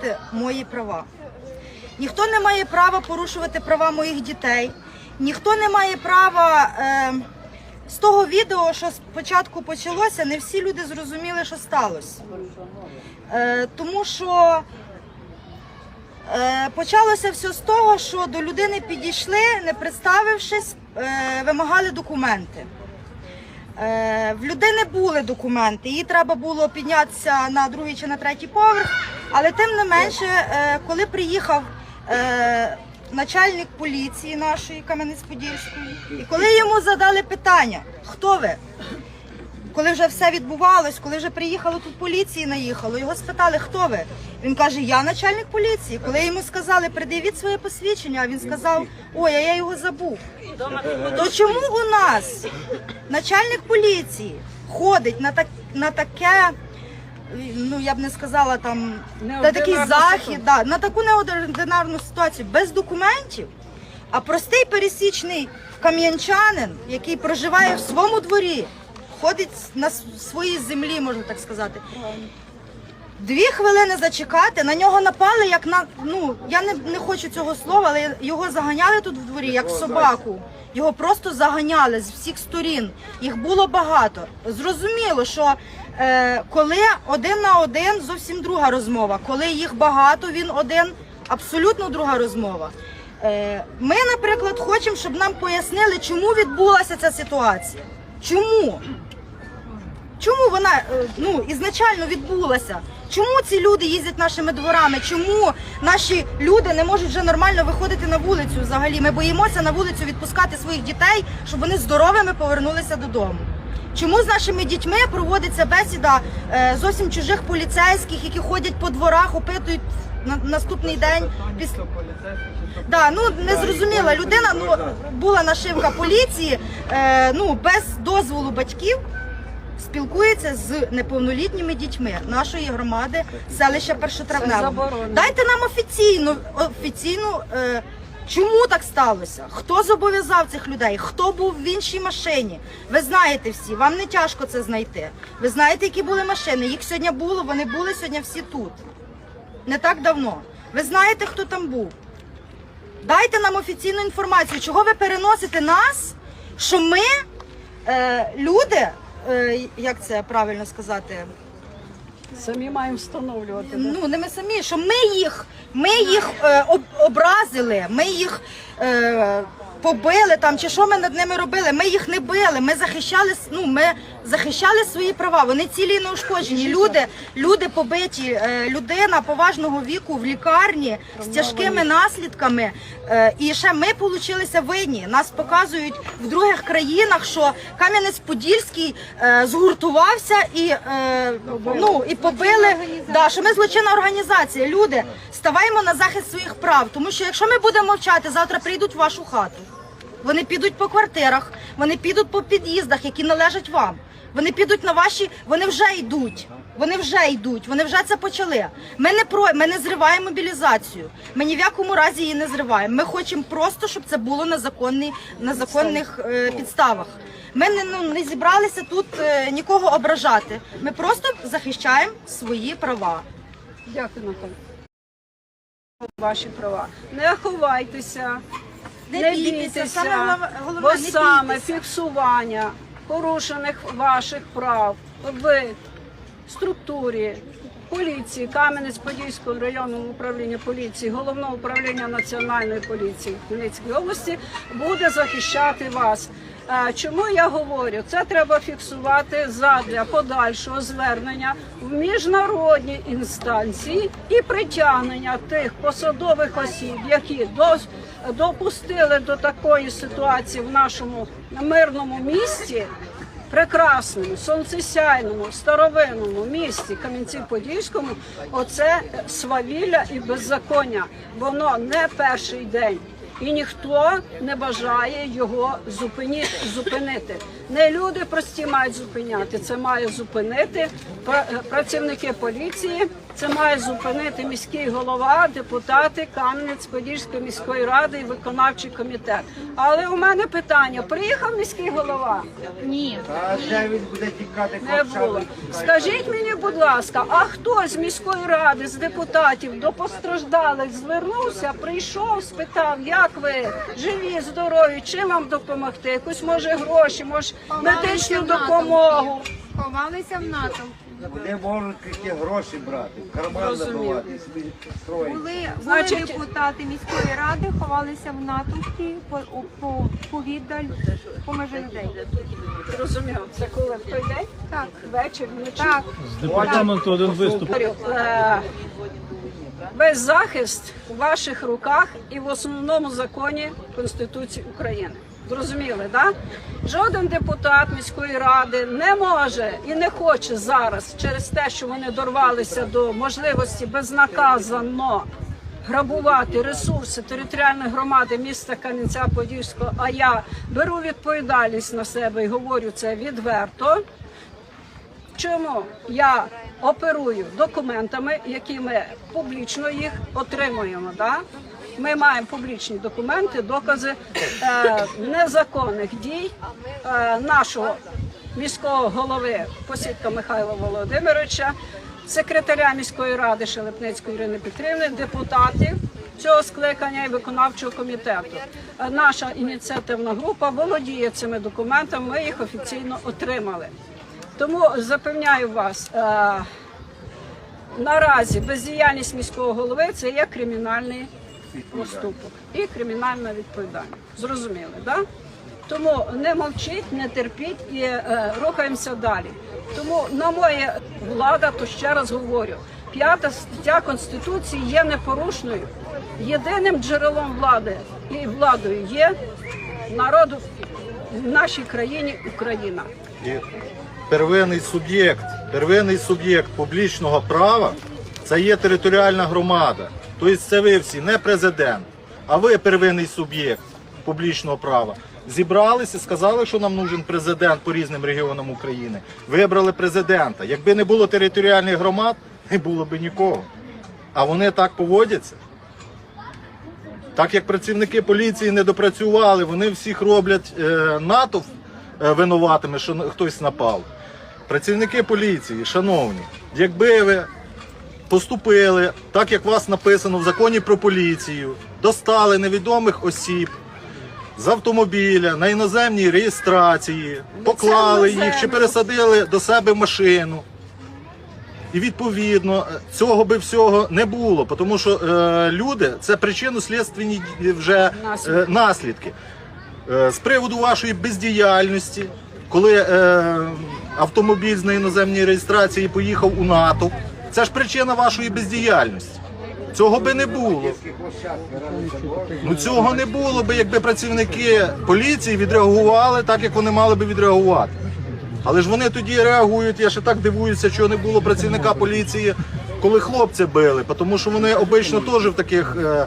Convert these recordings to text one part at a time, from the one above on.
порушувати мої права. Ніхто не має права порушувати права моїх дітей. Ніхто не має права. Е, з того відео, що спочатку почалося, не всі люди зрозуміли, що сталося. Е, тому що е, почалося все з того, що до людини підійшли, не представившись, е, вимагали документи. Е, в людини були документи, їй треба було піднятися на другий чи на третій поверх, але тим не менше, е, коли приїхав е, начальник поліції нашої Кам'янець-Подільської, і коли йому задали питання, хто ви? Коли вже все відбувалось, коли вже приїхало тут поліції, наїхало, його спитали, хто ви? Він каже, я начальник поліції. Коли йому сказали, придивіть своє посвідчення, він сказав, ой, а я його забув. То чому у нас начальник поліції ходить на так на таке, ну я б не сказала там на такий захід, да, на таку неординарну ситуацію без документів, а простий пересічний кам'янчанин, який проживає в своєму дворі, ходить на своїй землі, можна так сказати. Дві хвилини зачекати, на нього напали, як на ну я не, не хочу цього слова, але його заганяли тут в дворі, як собаку. Його просто заганяли з всіх сторін. Їх було багато. Зрозуміло, що е, коли один на один зовсім друга розмова. Коли їх багато, він один абсолютно друга розмова. Е, ми, наприклад, хочемо, щоб нам пояснили, чому відбулася ця ситуація. Чому? Чому вона е, ну ізначально відбулася? Чому ці люди їздять нашими дворами? Чому наші люди не можуть вже нормально виходити на вулицю? Взагалі ми боїмося на вулицю відпускати своїх дітей, щоб вони здоровими повернулися додому. Чому з нашими дітьми проводиться бесіда е, зовсім чужих поліцейських, які ходять по дворах, опитують на наступний день після Да, ну не зрозуміла людина. Ну була нашивка поліції, е, ну без дозволу батьків спілкується з неповнолітніми дітьми нашої громади селища Першотравневого. Дайте нам офіційну офіційну. Е, Чому так сталося? Хто зобов'язав цих людей? Хто був в іншій машині? Ви знаєте всі, вам не тяжко це знайти. Ви знаєте, які були машини. Їх сьогодні було, вони були сьогодні всі тут. Не так давно. Ви знаєте, хто там був. Дайте нам офіційну інформацію, чого ви переносите нас, що ми, е, люди, е, як це правильно сказати, Самі маємо встановлювати. да? ну не ми самі, що ми їх, ми їх е, об, образили, ми їх е, побили там, чи що ми над ними робили. Ми їх не били, ми захищали, с- ну, ми захищали свої права. Вони цілі неушкоджені. Люди, люди побиті, е, людина поважного віку в лікарні з тяжкими наслідками. Е, і ще ми получилися винні. Нас показують в других країнах, що Кам'янець-Подільський е, згуртувався і, ну, і побили. Да, що ми злочинна організація. Люди, ставаємо на захист своїх прав. Тому що якщо ми будемо мовчати, завтра прийдуть в вашу хату. Вони підуть по квартирах, вони підуть по під'їздах, які належать вам. Вони підуть на ваші, вони вже йдуть. Вони вже йдуть, вони вже це почали. Ми не про ми не зриваємо мобілізацію. Ми ні в якому разі її не зриваємо. Ми хочемо просто, щоб це було на законний, на законних е, підставах. Ми не ну не зібралися тут е, нікого ображати. Ми просто захищаємо свої права. Дякую, Наталя. Ваші права. Не ховайтеся, Не бійтеся, саме головне, бо не саме бійтеся. фіксування порушених ваших прав в структурі поліції Кам'янець-Подільського районного управління поліції, головного управління національної поліції Хмельницької області буде захищати вас. Чому я говорю? Це треба фіксувати задля подальшого звернення в міжнародні інстанції і притягнення тих посадових осіб, які допустили до такої ситуації в нашому мирному місті прекрасному, сонцесяйному, старовинному місті Кам'янці-Подільському оце свавілля і беззаконня. Воно не перший день. І ніхто не бажає його зупинити. зупинити. Не люди прості мають зупиняти, це має зупинити пра- працівники поліції, Це має зупинити міський голова, депутати Кам'янець-Подільської міської ради і виконавчий комітет. Але у мене питання: приїхав міський голова? Ні. А він буде тікати Не було. Скажіть мені, будь ласка, а хто з міської ради, з депутатів до постраждалих звернувся, прийшов, спитав, як ви живі, здорові, чим вам допомогти? Якусь може гроші, може медичну допомогу. Ховалися в НАТО. Вони можуть тільки гроші брати, в карман Розумію. набивати, собі строїти. Були, були Значить- депутати міської ради, ховалися в натовпі по, по, повіддаль, поміж людей. Зрозуміло, це коли в той день? Так, Вечір, вночі? так. Департаменту один виступ. Е, Весь захист у ваших руках і в основному законі Конституції України. Зрозуміли, да? Жоден депутат міської ради не може і не хоче зараз через те, що вони дорвалися до можливості безнаказано грабувати ресурси територіальної громади міста Кам'янця-Подільського. А я беру відповідальність на себе і говорю це відверто. Чому я оперую документами, які ми публічно їх отримуємо? Да? Ми маємо публічні документи, докази е, незаконних дій е, нашого міського голови Посідка Михайла Володимировича, секретаря міської ради Шелепницької Ірини Петрівни, депутатів цього скликання і виконавчого комітету. Е, Наша ініціативна група володіє цими документами. Ми їх офіційно отримали. Тому запевняю вас, е, наразі бездіяльність міського голови це є кримінальний проступок і кримінальна відповідальність. Зрозуміли, да? Тому не мовчіть, не терпіть і е, рухаємося далі. Тому на моє влада, то ще раз говорю, п'ята стаття Конституції є непорушною. Єдиним джерелом влади і владою є народу в нашій країні Україна. І первинний суб'єкт, первинний суб'єкт публічного права це є територіальна громада. Тобто це ви всі, не президент, а ви первинний суб'єкт публічного права. Зібралися, сказали, що нам нужен президент по різним регіонам України. Вибрали президента. Якби не було територіальних громад, не було б нікого. А вони так поводяться. Так як працівники поліції не допрацювали, вони всіх роблять е, натовп е, винуватими, що хтось напав. Працівники поліції, шановні, якби ви поступили так, як у вас написано в законі про поліцію, достали невідомих осіб з автомобіля на іноземній реєстрації, поклали їх чи пересадили до себе в машину. І відповідно е, цього би всього не було, тому що е, люди це причинно-слідственні вже Наслідки. е, наслідки. Е, з приводу вашої бездіяльності, коли е, автомобіль з на іноземній реєстрації поїхав у НАТО, це ж причина вашої бездіяльності. Цього би не було. Ну цього не було би, якби працівники поліції відреагували так, як вони мали би відреагувати. Але ж вони тоді реагують. Я ще так дивуюся, що не було працівника поліції, коли хлопці били, тому що вони обично теж в таких е,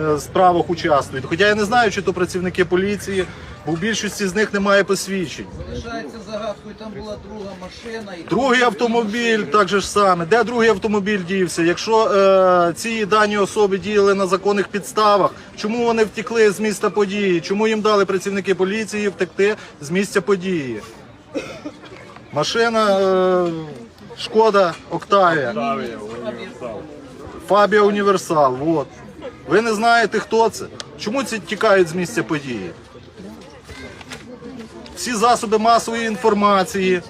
е, справах участвують. Хоча я не знаю, чи то працівники поліції, бо в більшості з них немає посвідчень. Лишається загадкою, там була друга машина і Другий автомобіль так же ж саме. Де другий автомобіль дівся? Якщо е, ці дані особи діяли на законних підставах, чому вони втекли з місця події? Чому їм дали працівники поліції втекти з місця події? Машина е, Шкода Октавія. Фабія Універсал. Вот. Ви не знаєте, хто це? Чому ці тікають з місця події? всі засоби масової інформації.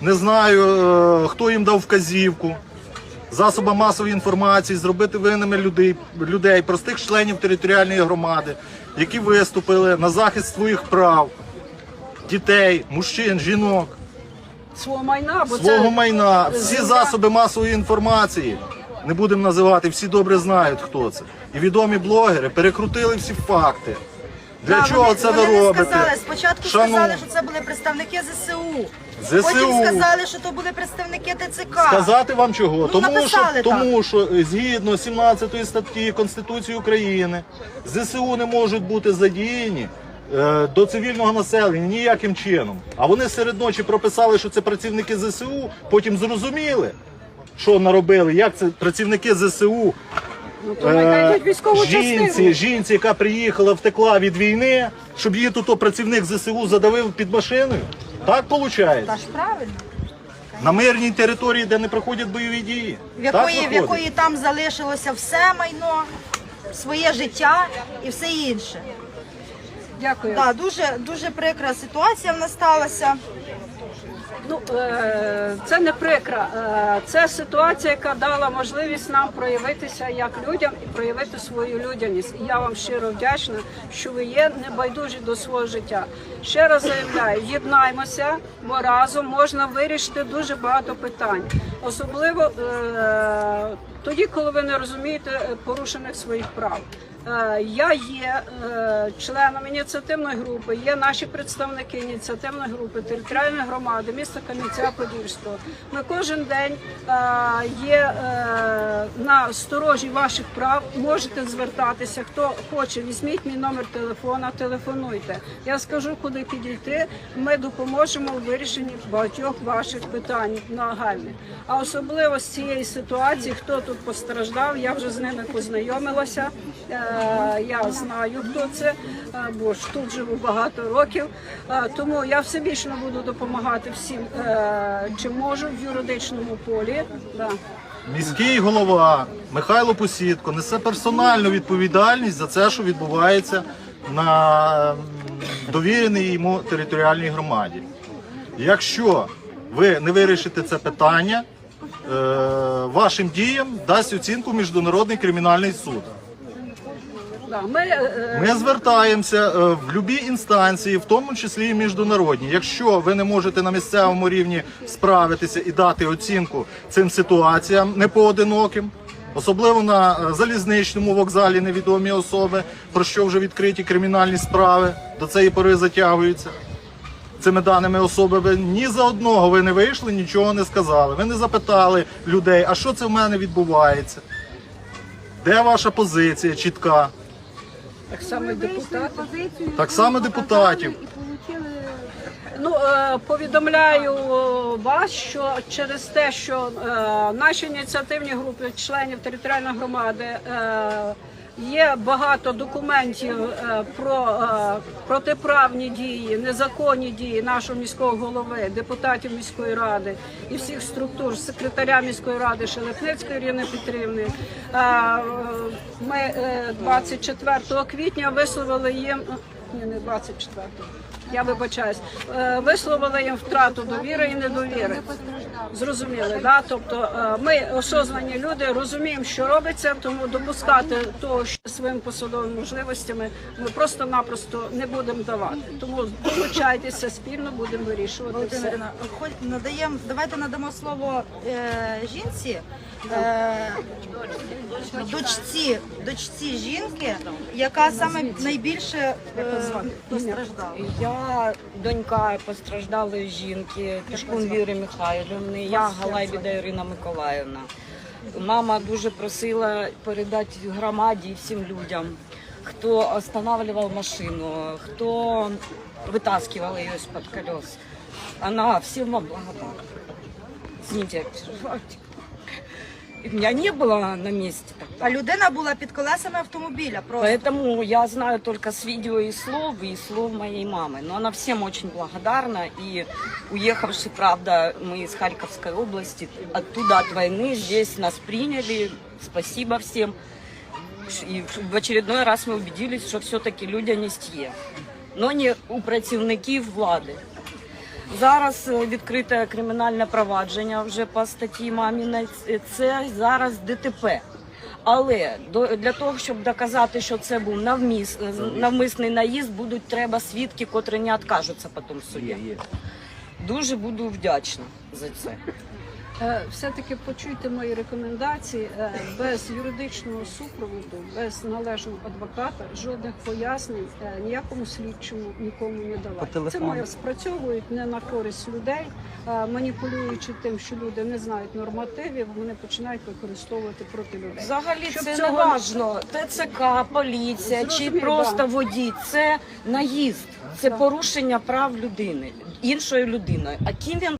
Не знаю, е, хто їм дав вказівку. Засоби масової інформації зробити винними людей, людей, простих членів територіальної громади, які виступили на захист своїх прав, дітей, мужчин, жінок, Свого майна, бо свого це майна. Всі земля- засоби масової інформації не будемо називати, всі добре знають, хто це. І відомі блогери перекрутили всі факти. Для Да, чого вони- це ви вони робите? Сказали, спочатку Шановні. сказали, що це були представники ЗСУ. ЗСУ. Потім сказали, що то були представники ТЦК. Сказати вам чого? Ну, тому, що, тому що е, згідно 17 статті Конституції України ЗСУ не можуть бути задіяні до цивільного населення ніяким чином. А вони серед ночі прописали, що це працівники ЗСУ, потім зрозуміли, що наробили, як це працівники ЗСУ Ну, то військову Е, жінці, частину. жінці, яка приїхала, втекла від війни, щоб її тут працівник ЗСУ задавив під машиною. Так виходить? Та ж правильно. На мирній території, де не проходять бойові дії. В Так якої, в якої там залишилося все майно, своє життя і все інше. Дякую. Так, дуже, дуже прикра ситуація в нас сталася. Ну, е, це не прикра. Е, Це ситуація, яка дала можливість нам проявитися як людям і проявити свою людяність. І я вам щиро вдячна, що ви є небайдужі до свого життя. Ще раз заявляю, єднаймося, бо разом можна вирішити дуже багато питань, особливо е, тоді, коли ви не розумієте е, порушених своїх прав. Е, Я є е, членом ініціативної групи, є наші представники ініціативної групи територіальної громади міста Кам'янця-Подільського. Ми кожен день є на сторожі ваших прав. Можете звертатися. Хто хоче, візьміть мій номер телефона, телефонуйте. Я скажу, куди підійти. Ми допоможемо у вирішенні багатьох ваших питань нагальних. А особливо з цієї ситуації, хто тут постраждав, я вже з ними познайомилася. Е, Я знаю, хто це, е, бо ж тут живу багато років. Е, Тому я всебічно буду допомагати всім, чим можу в юридичному полі. Міський голова Михайло Посідко несе персональну відповідальність за це, що відбувається на довіреній йому територіальній громаді. Якщо ви не вирішите це питання, вашим діям дасть оцінку Міжнародний кримінальний суд. Ми, е, звертаємося е, в будь-які інстанції, в тому числі і міжнародні. Якщо ви не можете на місцевому рівні справитися і дати оцінку цим ситуаціям непоодиноким, особливо на е, залізничному вокзалі невідомі особи, про що вже відкриті кримінальні справи до цієї пори затягуються. Цими даними особи ви ні за одного ви не вийшли, нічого не сказали. Ви не запитали людей, а що це в мене відбувається? Де ваша позиція чітка? так само і депутати. Так само депутатів. Ну е, повідомляю вас, що через те, що е, наші ініціативні групи членів територіальної громади е, є багато документів е, про е, протиправні дії, незаконні дії нашого міського голови, депутатів міської ради і всіх структур секретаря міської ради Шелепницької Ірини Петрівни. Е, Ми е, 24 квітня висловили їм ні, не 24 я вибачаюсь, Е, висловили їм втрату довіри і недовіри. Зрозуміли, да? Тобто е, ми осознані люди, розуміємо, що робиться, тому допускати того, що своїми посадовими можливостями ми просто-напросто не будемо давати. Тому долучайтеся спільно, будемо вирішувати все. Хоч надаємо, давайте надамо слово е, жінці, е, дочці, дочці жінки, яка саме найбільше е, постраждала. Я донька постраждалої жінки, Тишкун Віри Михайлівни, я Галайбіда Ірина Миколаївна. Мама дуже просила передати громаді і всім людям, хто останавливав машину, хто вытаскивал ее из-под колес. Она всем вам благодарна. Переживайте. И Меня не было на месте. А людина була під колесами автомобіля. Просто Поэтому я знаю только с видео и слов, и слов моей мамы. Но она всем очень благодарна. И уехавши, правда, мы из Харьковской области, оттуда от войны, здесь нас приняли. Спасибо всем. И в очередной раз мы убедились, що все-таки людяність є. Но не у працівників влади. Зараз е, відкрите кримінальне провадження вже по статті Мамінець. Це зараз ДТП. Але для того, щоб доказати, що це був навміс, навмисний наїзд, будуть треба свідки, котрі не відкажуться потім в суді. Дуже буду вдячна за це. Е, Все-таки почуйте мої рекомендації Е, без юридичного супроводу, без належного адвоката, жодних пояснень е, ніякому слідчому нікому не давати. Це моє спрацьовують не на користь людей, маніпулюючи тим, що люди не знають нормативів, вони починають використовувати проти людей. Взагалі Щоб це цього не важно. ТЦК, поліція чи просто да. водій. Це наїзд, це порушення прав людини, іншої людини. А ким він